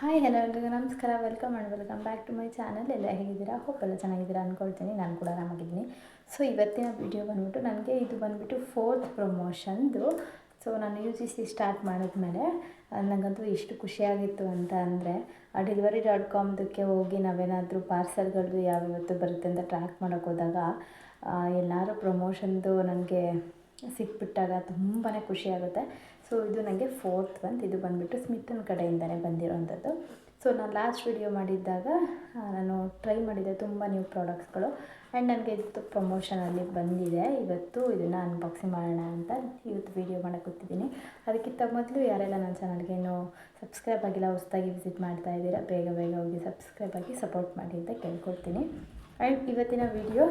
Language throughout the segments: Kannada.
ಹಾಯ್ ಹಲೋ ಎಲ್ರಿಗೂ ನಮಸ್ಕಾರ. Welcome and welcome back to my channel ಎಲ್ಲ ಹೇಗಿದ್ದೀರಾ? ಹೋಪ್ ಎಲ್ಲ ಚೆನ್ನಾಗಿದ್ದೀರಾ ಅಂದ್ಕೊಳ್ತೀನಿ ನಾನು ಕೂಡ ಆರಾಮಾಗಿದ್ದೀನಿ. ಸೊ ಇವತ್ತಿನ ವಿಡಿಯೋ ಬಂದುಬಿಟ್ಟು ನನಗೆ ಇದು ಬಂದುಬಿಟ್ಟು ಫೋರ್ತ್ ಪ್ರಮೋಷನ್ದು ಸೊ ನಾನು ಯು ಜಿ ಸಿ ಸ್ಟಾರ್ಟ್ ಮಾಡಿದ್ಮೇಲೆ ನನಗಂತೂ ಎಷ್ಟು ಖುಷಿಯಾಗಿತ್ತು ಅಂತ ಅಂದರೆ, ಆ ಡೆಲಿವರಿ ಡಾಟ್ ಕಾಮ್ದಕ್ಕೆ ಹೋಗಿ ನಾವೇನಾದರೂ ಪಾರ್ಸಲ್ಗಳು ಯಾವ್ಯಾವತ್ತು ಬರುತ್ತೆ ಅಂತ ಟ್ರ್ಯಾಕ್ ಮಾಡೋಕ್ಕೆ ಹೋದಾಗ ಎಲ್ಲರೂ ಪ್ರಮೋಷನ್ದು ನನಗೆ ಸಿಕ್ಬಿಟ್ಟಾಗ ತುಂಬಾ ಖುಷಿಯಾಗುತ್ತೆ ಸೊ ಇದು ನನಗೆ ಫೋರ್ತ್ ಬಂತ್ ಇದು ಬಂದುಬಿಟ್ಟು ಸ್ಮಿತನ್ ಕಡೆಯಿಂದನೇ ಬಂದಿರೋವಂಥದ್ದು ಸೊ ನಾನು ಲಾಸ್ಟ್ ವಿಡಿಯೋ ಮಾಡಿದ್ದಾಗ ನಾನು ಟ್ರೈ ಮಾಡಿದ್ದೆ ತುಂಬ ನ್ಯೂ ಪ್ರಾಡಕ್ಟ್ಸ್ಗಳು ಆ್ಯಂಡ್ ನನಗೆ ಇದು ಪ್ರಮೋಷನಲ್ಲಿ ಬಂದಿದೆ. ಇವತ್ತು ಇದನ್ನು ಅನ್ಬಾಕ್ಸಿಂಗ್ ಮಾಡೋಣ ಅಂತ ಇವತ್ತು ವೀಡಿಯೋ ಮಾಡೋಕ್ಕೆ ಕೂತಿದ್ದೀನಿ. ಅದಕ್ಕಿಂತ ಮೊದಲು ಯಾರೆಲ್ಲ ನನ್ನ ಚಾನಲ್ಗೆ ಇನ್ನೂ ಸಬ್ಸ್ಕ್ರೈಬ್ ಆಗಿಲ್ಲ, ಹೊಸದಾಗಿ ವಿಸಿಟ್ ಮಾಡ್ತಾ ಇದ್ದೀರಾ, ಬೇಗ ಬೇಗ ಹೋಗಿ ಸಬ್ಸ್ಕ್ರೈಬ್ ಆಗಿ ಸಪೋರ್ಟ್ ಮಾಡಿ ಅಂತ ಕೇಳ್ಕೊಳ್ತೀನಿ ಆ್ಯಂಡ್ ಇವತ್ತಿನ ವಿಡಿಯೋ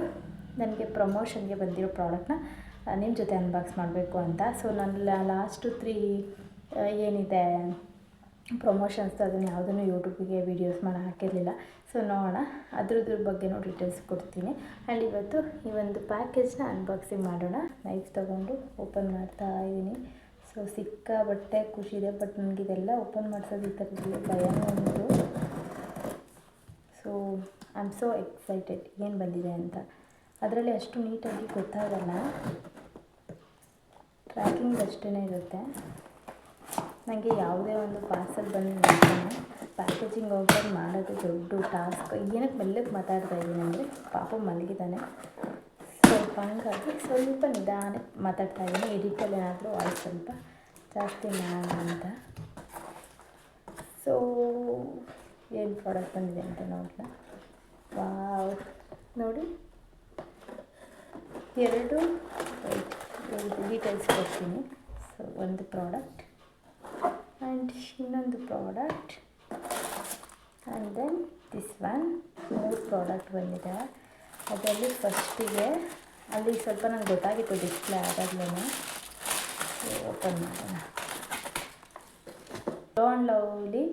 ನನಗೆ ಪ್ರಮೋಷನ್ಗೆ ಬಂದಿರೋ ಪ್ರಾಡಕ್ಟ್ನ ನಿಮ್ಮ ಜೊತೆ ಅನ್ಬಾಕ್ಸ್ ಮಾಡಬೇಕು ಅಂತ. ಸೊ ನನ್ನ ಲಾಸ್ಟು ತ್ರೀ ಏನಿದೆ ಪ್ರಮೋಷನ್ಸ್ ಅದನ್ನು ಯಾವುದನ್ನು ಯೂಟ್ಯೂಬಿಗೆ ವೀಡಿಯೋಸ್ ಮಾಡಿ ಹಾಕಿರಲಿಲ್ಲ. ಸೊ ನೋಡೋಣ. ಅದ್ರದ್ರ ಬಗ್ಗೆನೂ ಡೀಟೇಲ್ಸ್ ಕೊಡ್ತೀನಿ. ಆ್ಯಂಡ್ ಇವತ್ತು ಈ ಒಂದು ಪ್ಯಾಕೇಜ್ನ ಅನ್ಬಾಕ್ಸಿಂಗ್ ಮಾಡೋಣ. ನೈಫ್ ತೊಗೊಂಡು ಓಪನ್ ಮಾಡ್ತಾ ಇದ್ದೀನಿ ಸೊ ಸಿಕ್ಕಾಬಟ್ಟೆ ಖುಷಿ ಇದೆ ಬಟ್ ನನಗೆ ಇದೆಲ್ಲ ಓಪನ್ ಮಾಡಿಸೋದು ಈ ಥರದಲ್ಲಿ ಭಯನೂ ಉಂಟು so I am so excited ಏನು ಬಂದಿದೆ ಅಂತ. ಅದರಲ್ಲಿ ಅಷ್ಟು ನೀಟಾಗಿ ಗೊತ್ತಾಗಲ್ಲ. ಟ್ರ್ಯಾಕಿಂಗ್ ಅಷ್ಟೇ ಇರುತ್ತೆ. ನನಗೆ ಯಾವುದೇ ಒಂದು ಪಾರ್ಸಲ್ ಬಂದು ಪ್ಯಾಕೇಜಿಂಗ್ ಓಪನ್ ಮಾಡೋದು ದೊಡ್ಡ ಟಾಸ್ಕ್ ಏನಕ್ಕೆ ಮೆಲ್ಲಕ್ಕೆ ಮಾತಾಡ್ತಾ ಇದ್ದೀನಿ ಅಂದರೆ, ಪಾಪ ಮಲಗಿದ್ದಾನೆ. ಸ್ವಲ್ಪ ಹಂಗಾಗಿ ಸ್ವಲ್ಪ ನಿಧಾನ ಮಾತಾಡ್ತಾ ಇದ್ದೀನಿ. ಎಡಿಟಲ್ಲಿ ಏನಾದರೂ ವಾಯ್ಸ್ ಸ್ವಲ್ಪ ಜಾಸ್ತಿ ಮಾಡೋಣ ಅಂತ. ಸೊ ಏನು ಪ್ರಾಡಕ್ಟ್ ಬಂದಿದೆ ಅಂತ ನೋಡೋಣ ವಾವ್ ನೋಡಿ. ಎರಡು ಡೀಟೇಲ್ಸ್ ಕೊಡ್ತೀನಿ. ಸೊ ಒಂದು ಪ್ರಾಡಕ್ಟ್ ಆ್ಯಂಡ್ ಇನ್ನೊಂದು product and then this one ಮೂರು ಪ್ರಾಡಕ್ಟ್ ಬಂದಿದೆ. ಅದರಲ್ಲಿ ಫಸ್ಟಿಗೆ ಅಲ್ಲಿ ಸ್ವಲ್ಪ ನಂಗೆ ಗೊತ್ತಾಗಿತ್ತು ಡಿಸ್ಪ್ಲೇ ಆದಾಗಲೇ ಓಪನ್ ಮಾಡೋಣ. Glow and lovely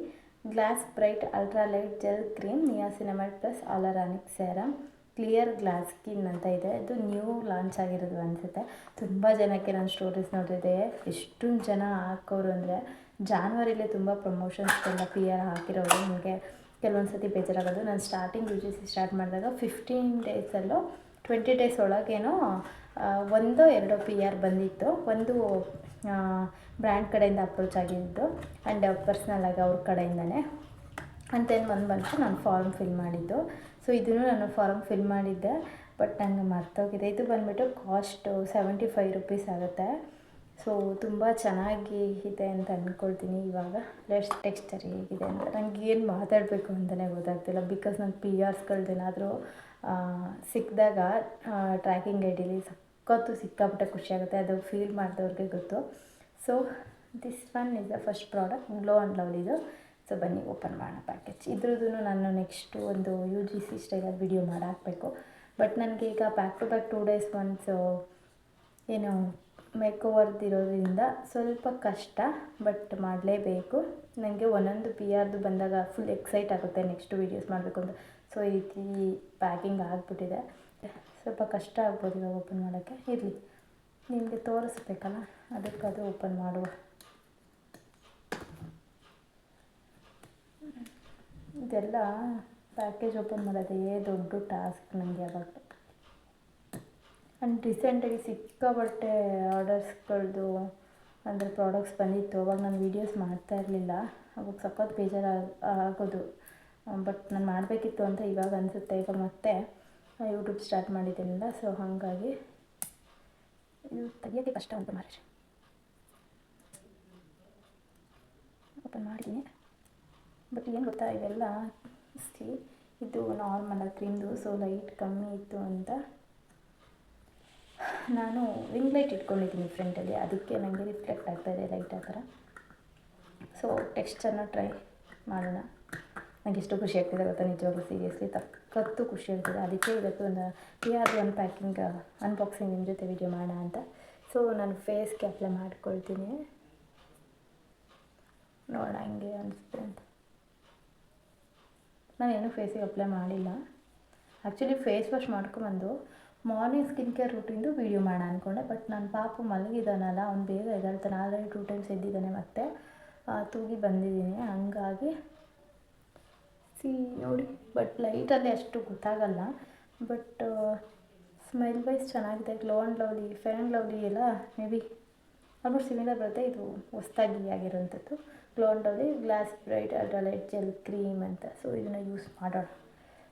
glass bright ultra light gel cream niacinamide plus hyaluronic serum clear glass skin ಅಂತ ಇದೆ. ಅದು ನ್ಯೂ ಲಾಂಚ್ ಆಗಿರೋದು ಅನಿಸುತ್ತೆ. ತುಂಬ ಜನಕ್ಕೆ ನಾನು ಸ್ಟೋರೀಸ್ ನೋಡಿದೆ ಎಷ್ಟೊಂದು ಜನ ಹಾಕೋರು ಅಂದರೆ ಜಾನ್ವರಿಲೇ ತುಂಬ ಪ್ರಮೋಷನ್ಸ್ಗೆಲ್ಲ ಪಿ ಆರ್ ಹಾಕಿರೋರು ನಿಮಗೆ. ಕೆಲವೊಂದು ಸತಿ ಬೇಜಾರಾಗೋದು. ನಾನು ಸ್ಟಾರ್ಟಿಂಗ್ ಯು ಸ್ಟಾರ್ಟ್ ಮಾಡಿದಾಗ ಫಿಫ್ಟೀನ್ ಡೇಸಲ್ಲೂ ಟ್ವೆಂಟಿ ಡೇಸ್ ಒಳಗೇನೋ ಒಂದೋ ಎರಡೋ ಪಿ ಆರ್ ಬಂದಿತ್ತು. ಒಂದು ಬ್ರ್ಯಾಂಡ್ ಕಡೆಯಿಂದ ಅಪ್ರೋಚ್ ಆಗಿದ್ದು ಆ್ಯಂಡ್ ಪರ್ಸ್ನಲಾಗಿ ಅವ್ರ ಕಡೆಯಿಂದನೇ. ಅಂತೇನು ಬಂದು ಒಂದು ಬಂತು ನಾನು ಫಾರ್ಮ್ ಫಿಲ್ ಮಾಡಿದ್ದು. ಸೊ ಇದನ್ನು ನಾನು ಫಾರ್ಮ್ ಫಿಲ್ ಮಾಡಿದ್ದೆ ಬಟ್ ನನಗೆ ಮರ್ತೋಗಿದೆ. ಇದು ಬಂದುಬಿಟ್ಟು ಕಾಸ್ಟು ಸೆವೆಂಟಿ ಫೈವ್ ರುಪೀಸ್ ಆಗುತ್ತೆ. ಸೊ ತುಂಬ ಚೆನ್ನಾಗಿ ಇದೆ ಅಂತ ಅಂದ್ಕೊಳ್ತೀನಿ ಇವಾಗ. ಲೆಟ್ಸ್ ಟೆಕ್ಸ್ಚರ್ ಹೇಗಿದೆ ಅಂತ. ನನಗೆ ಏನು ಮಾತಾಡಬೇಕು ಅಂತಲೇ ಗೊತ್ತಾಗ್ತಿಲ್ಲ. ಬಿಕಾಸ್ ನನ್ನ ಪಿ ಆರ್ಸ್ಗಳ್ದೇನಾದರೂ ಸಿಕ್ಕಿದಾಗ ಟ್ರ್ಯಾಕಿಂಗ್ ಐಡಿಲಿ ಸಖತ್ತು ಸಿಕ್ಕಾಪಟ್ಟೆ ಖುಷಿಯಾಗುತ್ತೆ ಅದು ಫೀಲ್ ಮಾಡಿದವ್ರಿಗೆ ಗೊತ್ತು. So this one is the first product glow and ಲವ್ಲಿದು so ಬನ್ನಿ, ಓಪನ್ ಮಾಡೋಣ ಪ್ಯಾಕೇಜ್ ಇದ್ರದ್ದು ನಾನು ನೆಕ್ಸ್ಟು ಒಂದು ಯು ಜಿ ಸಿ ಸ್ಟೈಲಲ್ಲಿ ವಿಡಿಯೋ ಮಾಡಾಕಬೇಕು. ಬಟ್ ನನಗೆ ಈಗ back to back two days once ಏನು ಮೇಕ್ ಓವರ್ದಿರೋದ್ರಿಂದ ಸ್ವಲ್ಪ ಕಷ್ಟ ಬಟ್ ಮಾಡಲೇಬೇಕು. ನನಗೆ ಒಂದೊಂದು ಪಿ ಆರ್ದು ಬಂದಾಗ ಫುಲ್ ಎಕ್ಸೈಟ್ ಆಗುತ್ತೆ ನೆಕ್ಸ್ಟ್ ವೀಡಿಯೋಸ್ ಮಾಡಬೇಕು ಅಂತ. ಸೊ ಈ ರೀತಿ ಪ್ಯಾಕಿಂಗ್ ಆಗಿಬಿಟ್ಟಿದೆ. ಸ್ವಲ್ಪ ಕಷ್ಟ ಆಗ್ಬೋದು ಇವಾಗ ಓಪನ್ ಮಾಡೋಕ್ಕೆ. ಇರಲಿ. ನಿಮಗೆ ತೋರಿಸ್ಬೇಕಲ್ಲ, ಅದಕ್ಕೆ ಅದು ಓಪನ್ ಮಾಡುವ. ಇದೆಲ್ಲ ಪ್ಯಾಕೇಜ್ ಓಪನ್ ಮಾಡೋದೇ ದೊಡ್ಡ ಟಾಸ್ಕ್ ನನಗೆ ಅವಾಗ. ಆ್ಯಂಡ್ ರೀಸೆಂಟಾಗಿ ಸಿಕ್ಕಾಬಟ್ಟೆ ಆರ್ಡರ್ಸ್ಗಳದ್ದು ಅಂದರೆ ಪ್ರಾಡಕ್ಟ್ಸ್ ಬಂದಿತ್ತು, ಅವಾಗ ನಾನು ವೀಡಿಯೋಸ್ ಮಾಡ್ತಾ ಇರಲಿಲ್ಲ. ಅವಾಗ ಸಖತ್ ಬೇಜಾರು ಆಗೋದು. ಬಟ್ ನಾನು ಮಾಡಬೇಕಿತ್ತು ಅಂತ ಇವಾಗ ಅನಿಸುತ್ತೆ. ಈಗ ಮತ್ತೆ ಯೂಟ್ಯೂಬ್ ಸ್ಟಾರ್ಟ್ ಮಾಡಿದ್ದೀನಿಲ್ಲ ಸೊ ಹಾಗಾಗಿ ಇದು ತೆಗಿಯೋಕ್ಕೆ ಕಷ್ಟ ಅಂತ ಮಾರಿ ಓಪನ್ ಮಾಡಿದ್ದೀನಿ ಬಟ್ ಏನು ಗೊತ್ತಾ, ಇವೆಲ್ಲ ಸಿ ಇದು ನಾರ್ಮಲ್ ಕ್ರೀಮ್ದು ಸೊ ಲೈಟ್ ಕಮ್ಮಿ ಇತ್ತು ಅಂತ ನಾನು ರಿಂಗ್ ಲೈಟ್ ಇಟ್ಕೊಂಡಿದ್ದೀನಿ ಫ್ರೆಂಟಲ್ಲಿ ಅದಕ್ಕೆ ನನಗೆ ರಿಫ್ಲೆಕ್ಟ್ ಆಗ್ತಾಯಿದೆ ಲೈಟ್ ಆ ಥರ. ಸೊ ಟೆಕ್ಸ್ಚರ್ನ ಟ್ರೈ ಮಾಡೋಣ. ನನಗೆ ಎಷ್ಟು ಖುಷಿ ಆಗ್ತಿದೆ ಗೊತ್ತಾ, ನಿಜವಾಗ್ಲೂ ಸೀರಿಯಸ್ಲಿ ತಕ್ಕತ್ತು ಖುಷಿ ಆಗ್ತಿದೆ. ಅದಕ್ಕೆ ಇವತ್ತು ಒಂದು ಯಾವುದು ಒಂದು ಪ್ಯಾಕಿಂಗ್ ಅನ್ಬಾಕ್ಸಿಂಗ್ ನಿಮ್ಮ ಜೊತೆ ವಿಡಿಯೋ ಮಾಡೋಣ ಅಂತ. ಸೊ ನಾನು ಫೇಸ್ಗೆ ಅಪ್ಲೈ ಮಾಡ್ಕೊಳ್ತೀನಿ. ನೋಡೋಣ, ಹಂಗೆ ಅನಿಸುತ್ತೆ ಅಂತ. ನಾನೇನು ಫೇಸಿಗೆ ಅಪ್ಲೈ ಮಾಡಿಲ್ಲ. ಆ್ಯಕ್ಚುಲಿ ಫೇಸ್ ವಾಶ್ ಮಾಡ್ಕೊಂಬಂದು ಮಾರ್ನಿಂಗ್ ಸ್ಕಿನ್ ಕೇರ್ ರೂಟಿಂದು ವೀಡಿಯೋ ಮಾಡೋಣ ಅಂದ್ಕೊಂಡೆ ಬಟ್ ನನ್ನ ಪಾಪು ಮಲಗಿದ್ದಾನಲ್ಲ ಅವ್ನು ಬೇಗ ಎದ್ದೇಳ್ತಾನೆ. ಆಲ್ರೆಡಿ ಟೂ ಟೈಮ್ಸ್ ಎದ್ದಿದ್ದಾನೆ ಮತ್ತೆ. ತೂಗಿ ಬಂದಿದ್ದೀನಿ. ಹಂಗಾಗಿ ಸಿ ನೋಡಿ. ಬಟ್ ಲೈಟಲ್ಲಿ ಅಷ್ಟು ಗೊತ್ತಾಗಲ್ಲ. ಬಟ್ ಸ್ಮೈಲ್ ವೈಸ್ ಚೆನ್ನಾಗಿದೆ. Glow and lovely fair and lovely ಎಲ್ಲ ಮೇ ಬಿ ಆಲ್ಮೋಸ್ಟ್ ಸಿಮಿಲರ್ ಬರುತ್ತೆ. ಇದು ಹೊಸ್ತಾಗಿ ಆಗಿರೋಂಥದ್ದು. Lovely glass bright ultralight gel cream ಅಂತ. ಸೊ ಇದನ್ನು ಯೂಸ್ ಮಾಡೋಣ.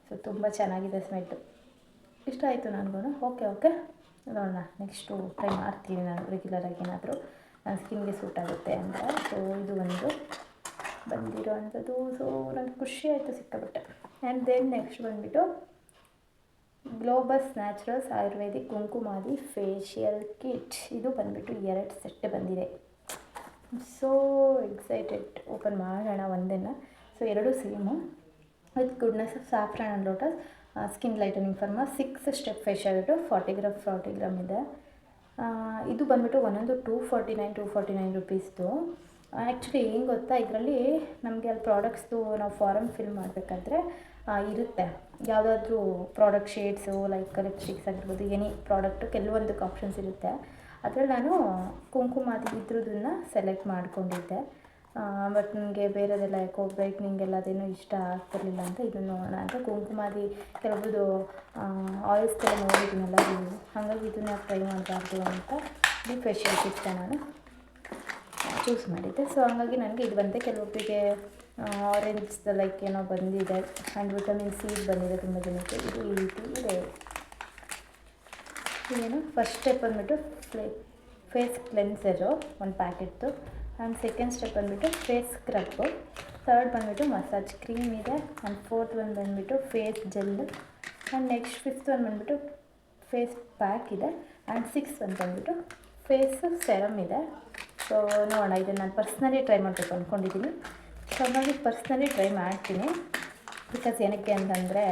ಸೊ ತುಂಬ ಚೆನ್ನಾಗಿದೆ ಸ್ಮೆಲ್ಲು ಇಷ್ಟ ಆಯಿತು ನನಗೂ ಓಕೆ ಓಕೆ ನೋಡೋಣ. ನೆಕ್ಸ್ಟು ಟ್ರೈ ಮಾಡ್ತೀನಿ ನಾನು ರೆಗ್ಯುಲರಾಗಿ ಏನಾದರೂ. ನನ್ನ ಸ್ಕಿನ್ಗೆ ಸೂಟ್ ಆಗುತ್ತೆ ಅಂತ. ಸೊ ಇದು ಒಂದು ಬಂದಿರೋ ಅಂಥದ್ದು ಸೊ ನನಗೆ ಖುಷಿ ಆಯಿತು ಸಿಕ್ಕಾಬಿಟ್ಟೆ ಆ್ಯಂಡ್ ದೆನ್ ನೆಕ್ಸ್ಟ್ ಬಂದುಬಿಟ್ಟು Globus naturals Ayurvedic Kumkumadi facial kit ಇದು ಬಂದುಬಿಟ್ಟು ಎರಡು ಸೆಟ್ ಬಂದಿದೆ. ಸೋ ಎಕ್ಸೈಟೆಡ್ ಓಪನ್ ಮಾಡೋಣ ಒಂದನ್ನು ಸೊ ಎರಡು same with goodness of saffron and lotus skin lightening formula six step facial forty gram forty gram ಇದೆ. ಇದು ಬಂದುಬಿಟ್ಟು ಒಂದೊಂದು two forty nine two forty nine ರುಪೀಸ್ದು actually ಏನು ಗೊತ್ತಾ? ಇದರಲ್ಲಿ ನಮಗೆ ಅಲ್ಲಿ ಪ್ರಾಡಕ್ಟ್ಸ್ದು ನಾವು ಫಾರಮ್ ಫಿಲ್ ಮಾಡಬೇಕಾದ್ರೆ ಇರುತ್ತೆ. ಯಾವುದಾದ್ರೂ ಪ್ರಾಡಕ್ಟ್ ಶೇಡ್ಸು ಲೈಕ್ ಲಿಪ್ಸ್ಟಿಕ್ಸ್ ಆಗಿರ್ಬೋದು ಎನಿ ಪ್ರಾಡಕ್ಟು ಕೆಲವೊಂದಕ್ಕೆ ಆಪ್ಷನ್ಸ್ ಇರುತ್ತೆ. ಅದರಲ್ಲಿ ನಾನು ಕುಂಕುಮಾದಿ ಇದ್ರದನ್ನ ಸೆಲೆಕ್ಟ್ ಮಾಡ್ಕೊಂಡಿದ್ದೆ. ಬಟ್ ನನಗೆ ಬೇರೆದೆಲ್ಲ ಯಾಕೋ ಬ್ರೈಟ್ನಿಂಗ್ ಎಲ್ಲ ಅದೇನೋ ಇಷ್ಟ ಆಗ್ತಿರ್ಲಿಲ್ಲ ಅಂತ ಇದನ್ನು ನೋಡೋಣ ಅಂತ ಕುಂಕುಮಾದಿ ಆಯಿಲ್ಸ್ ಎಲ್ಲ ನೋಡಿದ್ದೀನಲ್ಲ ನೀವು ಹಾಗಾಗಿ ಇದನ್ನ ಟ್ರೈ ಮಾಡಬಾರ್ದು ಅಂತ ಈ ಫೇಶಿಯಲ್ ಕಿಟ್ನ ನಾನು ಚೂಸ್ ಮಾಡಿದ್ದೆ. ಸೊ ಹಾಗಾಗಿ ನನಗೆ ಇದು ಬಂದೆ ಕೆಲವೊಬ್ಬರಿಗೆ ಆರೆಂಜ್ ಲೈಕ್ ಏನೋ ಬಂದಿದೆ. ಆ್ಯಂಡ್ ವಿಟಮಿನ್ ಸಿ ಬಂದಿದೆ ತುಂಬ ಜನಕ್ಕೆ ಇದು ಈ ರೀತಿ ಇದೆ. ಇದೇನು ಫಸ್ಟ್ ಸ್ಟೆಪ್ ಬಂದುಬಿಟ್ಟು ಫೇಸ್ ಕ್ಲೆನ್ಸರು ಒಂದು ಪ್ಯಾಕೆಟ್ದು ಆ್ಯಂಡ್ ಸೆಕೆಂಡ್ ಸ್ಟೆಪ್ ಬಂದುಬಿಟ್ಟು ಫೇಸ್ ಸ್ಕ್ರಬ್ಬು ಥರ್ಡ್ ಬಂದುಬಿಟ್ಟು ಮಸಾಜ್ ಕ್ರೀಮ್ ಇದೆ ಆ್ಯಂಡ್ ಫೋರ್ತ್ ಒಂದು ಬಂದುಬಿಟ್ಟು face gel and next fifth ಒಂದು ಬಂದುಬಿಟ್ಟು ಫೇಸ್ ಪ್ಯಾಕ್ ಇದೆ ಆ್ಯಂಡ್ ಸಿಕ್ಸ್ ಅಂತ ಬಂದುಬಿಟ್ಟು ಫೇಸು ಸೆರಮ್ ಇದೆ. ಸೊ ನೋಡೋಣ ಇದನ್ನು ನಾನು ಪರ್ಸ್ನಲಿ ಟ್ರೈ ಮಾಡಬೇಕು ಅಂದ್ಕೊಂಡಿದ್ದೀನಿ ಸೊ ಹಾಗಾಗಿ ಪರ್ಸ್ನಲಿ ಟ್ರೈ ಮಾಡ್ತೀನಿ ಬಿಕಾಸ್ ಏನಕ್ಕೆ ಅಂತಂದರೆ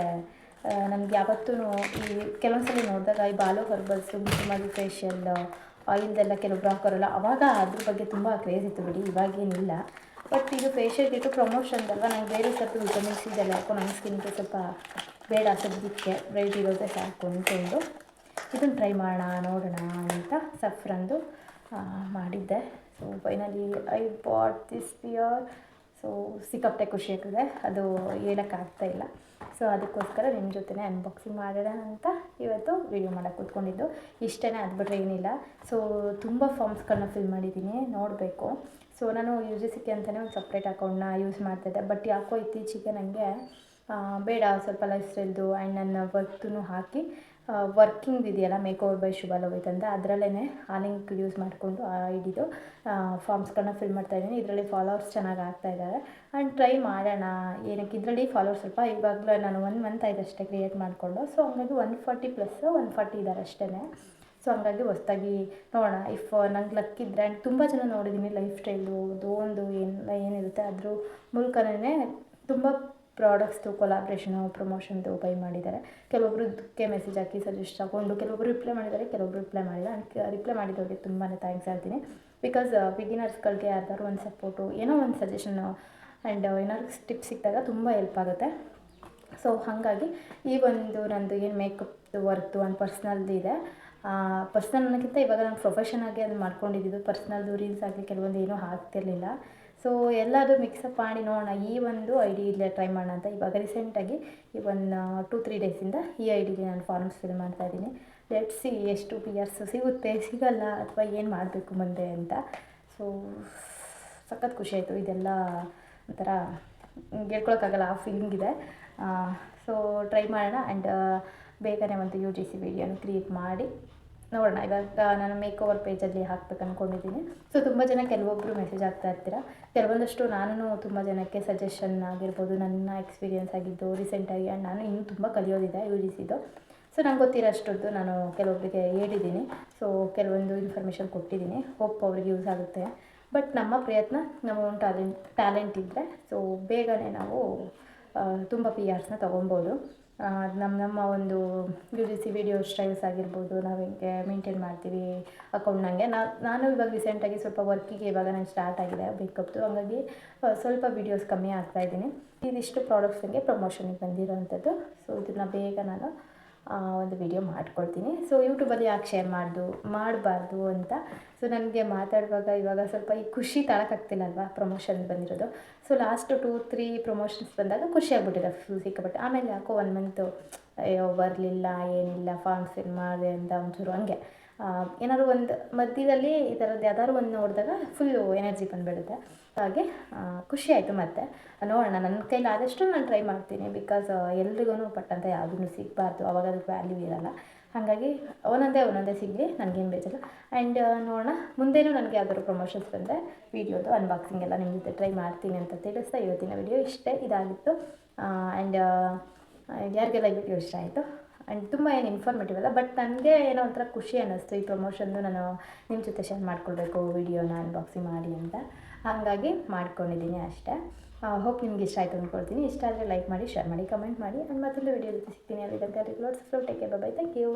ನಮ್ಗೆ ಯಾವತ್ತೂ ಈ ಕೆಲವೊಂದು ಸಲ ನೋಡಿದಾಗ ಈ ಬಾಲು ಹರ್ಬಲ್ಸು ಮುಖ್ಯವಾಗಿ ಫೇಶಿಯಲ್ ಆಯಿಲ್ದೆಲ್ಲ ಕೆಲವೊಬ್ರು ಹಾಕೋರಲ್ಲ, ಅವಾಗ ಅದ್ರ ಬಗ್ಗೆ ತುಂಬ ಕ್ರೇಜ್ ಇತ್ತು ಬಿಡಿ ಇವಾಗೇನಿಲ್ಲ ಬಟ್ ಇದು ಫೇಶಿಯಲ್ ಕಿಟ್ಟು ಪ್ರಮೋಷನ್ದಲ್ವ ನಂಗೆ ಬೇರೆ ಸ್ವಲ್ಪ ವಿಟಮಿನ್ಸ್ ಇದೆಲ್ಲ ಹಾಕೊಂಡು ನನ್ನ ಸ್ಕಿನ್ಗೆ ಸ್ವಲ್ಪ ಬೇಡ ಸದ್ಯಕ್ಕೆ ಬ್ರೈಟ್ ಇರೋದೇ ಸಾಕು ಅಂದ್ಕೊಂಡು ಇದನ್ನು ಟ್ರೈ ಮಾಡೋಣ, ನೋಡೋಣ ಅಂತ ಸಫ್ರಂದು ಮಾಡಿದ್ದೆ. So finally I bought this PR so ಸಿಕ್ಕಾಪಟ್ಟೆ ಖುಷಿ ಆಗ್ತದೆ. ಅದು ಹೇಳೋಕ್ಕಾಗ್ತಾ ಇಲ್ಲ. ಸೊ ಅದಕ್ಕೋಸ್ಕರ ನಿಮ್ಮ ಜೊತೆನೇ ಅನ್ಬಾಕ್ಸಿಂಗ್ ಮಾಡೋಣ ಅಂತ ಇವತ್ತು ವೀಡಿಯೋ ಮಾಡಕ್ಕೆ ಕೂತ್ಕೊಂಡಿದ್ದು. ಇಷ್ಟೇ ಅದು ಬಿಟ್ಟರೆ ಏನಿಲ್ಲ. ಸೊ ತುಂಬ ಫಾರ್ಮ್ಸ್ಗಳನ್ನ ಫಿಲ್ ಮಾಡಿದ್ದೀನಿ. ನೋಡಬೇಕು. ಸೊ ನಾನು ಯು ಜಿ ಸಿಕ್ಕೆ ಅಂತಲೇ ಒಂದು ಸಪ್ರೇಟ್ ಅಕೌಂಟ್ನ ಯೂಸ್ ಮಾಡ್ತಿದ್ದೆ ಬಟ್ ಯಾಕೋ ಇತ್ತೀಚೆಗೆ ನನಗೆ ಬೇಡ. ಸ್ವಲ್ಪ ಲೈಫ್ ಸ್ಟೈಲ್ದು ಆ್ಯಂಡ್ ನನ್ನ ವರ್ಕ್ದು ಹಾಕಿ ವರ್ಕಿಂಗ್ ಇದೆಯಲ್ಲ make over by Shubha Lohith ಅಂತ ಅದರಲ್ಲೇ ಆ ಲಿಂಕ್ ಯೂಸ್ ಮಾಡಿಕೊಂಡು ಆ ಐಡಿದು ಫಾರ್ಮ್ಸ್ಗಳನ್ನ ಫಿಲ್ ಮಾಡ್ತಾ ಇದ್ದೀನಿ. ಇದರಲ್ಲಿ ಫಾಲೋವರ್ಸ್ ಚೆನ್ನಾಗಿ ಆಗ್ತಾ ಇದ್ದಾರೆ ಆ್ಯಂಡ್ ಟ್ರೈ ಮಾಡೋಣ. ಏನಕ್ಕೆ ಇದರಲ್ಲಿ ಫಾಲೋವರ್ಸ್ ಸ್ವಲ್ಪ ಇವಾಗಲೂ ನಾನು ಒನ್ ಮಂತ್ ಆಯ್ತು ಅಷ್ಟೇ ಕ್ರಿಯೇಟ್ ಮಾಡಿಕೊಂಡು. ಸೊ ಹಂಗಾಗಿ one forty plus one forty ಇದ್ದಾರೆ ಅಷ್ಟೇ ಸೊ ಹಂಗಾಗಿ ಹೊಸ್ದಾಗಿ ನೋಡೋಣ. ಇಫ್ ನಂಗೆ ಲಕ್ ಇದ್ದರೆ ಆ್ಯಂಡ್ ತುಂಬ ಜನ ನೋಡಿದ್ದೀನಿ ಲೈಫ್ ಸ್ಟೈಲು ಒಂದು, ಏನು, ಏನಿರುತ್ತೆ, ಅದ್ರ ಮೂಲಕನೇ ತುಂಬ ಪ್ರಾಡಕ್ಟ್ಸ್ದು ಕೊಲಾಬ್ರೇಷನು ಪ್ರಮೋಷನ್ದು ಬೈ ಮಾಡಿದ್ದಾರೆ. ಕೆಲವೊಬ್ರು ಇದಕ್ಕೆ ಮೆಸೇಜ್ ಹಾಕಿ ಸಜೆಸ್ಟ್ ಹಾಕೊಂಡು, ಕೆಲವೊಬ್ರು ರಿಪ್ಲೈ ಮಾಡಿದ್ದಾರೆ, ಕೆಲವೊಬ್ರು ರಿಪ್ಲೈ ಮಾಡಿದ್ದಾರೆ ಅದಕ್ಕೆ ರಿಪ್ಲೈ ಮಾಡಿದವ್ರಿಗೆ ತುಂಬಾ ಥ್ಯಾಂಕ್ಸ್ ಹೇಳ್ತೀನಿ. ಬಿಕಾಸ್ ಬಿಗಿನರ್ಸ್ಗಳಿಗೆ ಯಾರ್ದಾದ್ರು ಒಂದು ಸಪೋರ್ಟು ಏನೋ ಒಂದು ಸಜೆಷನ್ನು ಆ್ಯಂಡ್ ಏನಾದ್ರು ಟಿಪ್ಸ್ ಸಿಕ್ಕಿದಾಗ ತುಂಬ ಹೆಲ್ಪ್ ಆಗುತ್ತೆ. ಸೊ ಹಾಗಾಗಿ ಈ ಒಂದು ನಂದು ಏನು ಮೇಕಪ್ದು ವರ್ಕ್ದು ಒಂದು ಪರ್ಸ್ನಲ್ದು ಇದೆ. ಪರ್ಸ್ನಲ್ ಅನ್ನೋಕ್ಕಿಂತ ಇವಾಗ ನಾನು ಪ್ರೊಫೆಷನ್ ಆಗಿ ಅದು ಮಾಡ್ಕೊಂಡಿದ್ದು ಪರ್ಸ್ನಲ್ದು ರೀಲ್ಸ್ ಆಗಲಿ, ಕೆಲವೊಂದು ಏನೂ ಹಾಕ್ತಿರ್ಲಿಲ್ಲ ಸೊ ಎಲ್ಲದು ಮಿಕ್ಸಪ್ ಮಾಡಿ ನೋಡೋಣ. ಈ ಒಂದು ಐ ಡಿ ಇಲ್ಲೇ ಟ್ರೈ ಮಾಡೋಣ ಅಂತ ಇವಾಗ ರೀಸೆಂಟಾಗಿ ಈ ಒಂದು ಟೂ ತ್ರೀ ಡೇಸಿಂದ ಈ ಐ ಡಿಲಿ ನಾನು ಫಾರ್ಮ್ಸ್ ಫಿಲ್ ಮಾಡ್ತಾ ಇದ್ದೀನಿ. ಲೆಟ್ ಸಿ ಎಷ್ಟು ಪಿ ಆರ್ಸ್ ಸಿಗುತ್ತೆ, ಸಿಗಲ್ಲ ಅಥವಾ ಏನು ಮಾಡಬೇಕು ಮುಂದೆ ಅಂತ. ಸೊ ಸಖತ್ ಖುಷಿ ಆಯಿತು. ಇದೆಲ್ಲ ಒಂಥರ ಹೇಳ್ಕೊಳಕ್ಕಾಗಲ್ಲ, ಆ ಫೀಲಿಂಗ್ ಇದೆ. ಸೊ ಟ್ರೈ ಮಾಡೋಣ. ಆ್ಯಂಡ್ ಬೇಗನೆ ಒಂದು ಯು ಜಿ ಸಿ ವಿಡಿಯೋನ ಕ್ರಿಯೇಟ್ ಮಾಡಿ. ನೋಡೋಣ. ಇವಾಗ ನಾನು ಮೇಕ್ ಓವರ್ ಪೇಜಲ್ಲಿ ಹಾಕ್ಬೇಕು ಅಂದ್ಕೊಂಡಿದ್ದೀನಿ ಸೊ ತುಂಬ ಜನ ಕೆಲವೊಬ್ಬರು ಮೆಸೇಜ್ ಆಗ್ತಾ ಇರ್ತೀರ? ಕೆಲವೊಂದಷ್ಟು ನಾನು ತುಂಬ ಜನಕ್ಕೆ ಸಜೆಷನ್ ಆಗಿರ್ಬೋದು, ನನ್ನ ಎಕ್ಸ್ಪೀರಿಯೆನ್ಸ್ ಆಗಿದ್ದು ರೀಸೆಂಟಾಗಿ ಆ್ಯಂಡ್ ನಾನು ಇನ್ನೂ ತುಂಬ ಕಲಿಯೋದಿದೆ ಯು ಜಿ ಸಿದು ಸೊ ನಂಗೆ ಗೊತ್ತಿರೋಷ್ಟೊದ್ದು ನಾನು ಕೆಲವೊಬ್ಬರಿಗೆ ಹೇಳಿದ್ದೀನಿ. ಸೊ ಕೆಲವೊಂದು ಇನ್ಫಾರ್ಮೇಷನ್ ಕೊಟ್ಟಿದ್ದೀನಿ. ಹೋಪ್ ಅವ್ರಿಗೆ ಯೂಸ್ ಆಗುತ್ತೆ. ಬಟ್ ನಮ್ಮ ಪ್ರಯತ್ನ, ನಮ್ಮ ಒಂದು ಟ್ಯಾಲೆಂಟ್ ಟ್ಯಾಲೆಂಟ್ ಇದ್ದರೆ ಸೊ ಬೇಗನೆ ನಾವು ತುಂಬ ಪಿ ಆರ್ಸ್ನ ತೊಗೊಬೋದು ನಮ್ಮ ನಮ್ಮ ಒಂದು U G C video styles ಆಗಿರ್ಬೋದು, ನಾವು ಹೆಂಗೆ ಮೇಂಟೈನ್ ಮಾಡ್ತೀವಿ ಅಕೌಂಟ್ ನನಗೆ ನಾನು ಇವಾಗ ರೀಸೆಂಟಾಗಿ ಸ್ವಲ್ಪ ವರ್ಕಿಗೆ ಇವಾಗ ನಾನು ಸ್ಟಾರ್ಟ್ ಆಗಿದೆ ಬೇಕಪ್ತು ಹಾಗಾಗಿ ಸ್ವಲ್ಪ ವೀಡಿಯೋಸ್ ಕಮ್ಮಿ ಆಗ್ತಾ ಇದ್ದೀನಿ. ಇದಿಷ್ಟು ಪ್ರಾಡಕ್ಟ್ಸ್ ನನಗೆ ಪ್ರಮೋಷನಿಗೆ ಬಂದಿರೋವಂಥದ್ದು. ಸೊ ಇದನ್ನು ಬೇಗ ನಾನು ಒಂದು ವಿಡಿಯೋ ಮಾಡ್ಕೊಳ್ತೀನಿ. ಸೊ ಯೂಟ್ಯೂಬಲ್ಲಿ ಯಾಕೆ ಶೇರ್ ಮಾಡ್ದು, ಮಾಡಬಾರ್ದು ಅಂತ. ಸೊ ನನಗೆ ಮಾತಾಡುವಾಗ ಇವಾಗ ಸ್ವಲ್ಪ ಈ ಖುಷಿ ತಳಕಾಗ್ತಿಲ್ಲಲ್ವಾ ಪ್ರಮೋಷನ್ ಬಂದಿರೋದು. So last two three promotions ಬಂದಾಗ ಖುಷಿ ಆಗ್ಬಿಟ್ಟಿದೆ ಫುಲ್ ಸಿಕ್ಕಾಪಟ್ಟೆ. ಆಮೇಲೆ ಯಾಕೋ ಒನ್ ಮಂತು ಅಯ್ಯೋ, ಬರಲಿಲ್ಲ, ಏನಿಲ್ಲ ಫಾರ್ಮ್ ಫಿಲ್ ಮಾಡಿದೆ ಅಂತ ಒಂಚೂರು ಹಂಗೆ. ಏನಾದ್ರು ಒಂದು ಮಧ್ಯದಲ್ಲಿ ಈ ಥರದ್ದು ಯಾವ್ದಾದ್ರು ಒಂದು ನೋಡಿದಾಗ ಫುಲ್ಲು ಎನರ್ಜಿ ಬಂದುಬಿಡುತ್ತೆ. ಹಾಗೆ ಖುಷಿ ಆಯಿತು ಮತ್ತೆ. ನೋಡೋಣ ನನ್ನ ಕೈಲಾದಷ್ಟು ನಾನು ಟ್ರೈ ಮಾಡ್ತೀನಿ ಬಿಕಾಸ್ ಎಲ್ರಿಗೂ ಪಟ್ಟಂತ ಯಾವುದೂ ಸಿಗಬಾರ್ದು ಅವಾಗ ಅದಕ್ಕೆ ವ್ಯಾಲ್ಯೂ ಇರಲ್ಲ. ಹಾಗಾಗಿ ಒಂದೊಂದೇ ಒಂದೊಂದೇ ಸಿಗಲಿ, ನನಗೇನು ಬೇಜಲ್ಲ ಆ್ಯಂಡ್ ನೋಡೋಣ, ಮುಂದೇನೂ ನನಗೆ ಯಾವ್ದಾದ್ರು ಪ್ರಮೋಷನ್ಸ್ ಬಂದರೆ ವೀಡಿಯೋದು ಅನ್ಬಾಕ್ಸಿಂಗ್ ಎಲ್ಲ ನಿಮ್ಮ ಜೊತೆ ಟ್ರೈ ಮಾಡ್ತೀನಿ ಅಂತ ತಿಳಿಸ್ತಾ ಇವತ್ತಿನ ವಿಡಿಯೋ ಇಷ್ಟೇ ಇದಾಗಿತ್ತು. ಆ್ಯಂಡ್ ಯಾರಿಗೆಲ್ಲ ವಿಡಿಯೋ ಇಷ್ಟ ಆಯಿತು? ಆ್ಯಂಡ್ ತುಂಬ ಏನು ಇನ್ಫಾರ್ಮೇಟಿವ್ ಅಲ್ಲ ಬಟ್ ನನಗೆ ಏನೋ ಒಂಥರ ಖುಷಿ ಅನ್ನಿಸ್ತು ಈ ಪ್ರಮೋಷನ್ದು ನಾನು ನಿಮ್ಮ ಜೊತೆ ಶೇರ್ ಮಾಡ್ಕೊಳ್ಬೇಕು ವಿಡಿಯೋನ ಅನ್ಬಾಕ್ಸಿಂಗ್ ಮಾಡಿ ಅಂತ. ಹಾಗಾಗಿ ಮಾಡ್ಕೊಂಡಿದ್ದೀನಿ ಅಷ್ಟೇ. ಹೋಪ್ ನಿಮ್ಗೆ ಇಷ್ಟ ಆಯಿತು ಅಂದ್ಕೊಳ್ತೀನಿ ಇಷ್ಟ ಆದರೆ ಲೈಕ್ ಮಾಡಿ ಶೇರ್ ಮಾಡಿ ಕಮೆಂಟ್ ಮಾಡಿ. ಆ್ಯಂಡ್ ಮತ್ತೊಂದು ವಿಡಿಯೋ ಜೊತೆ ಸಿಗ್ತೀನಿ. ಅಲ್ಲಿ ತನಕ flow take bye thank you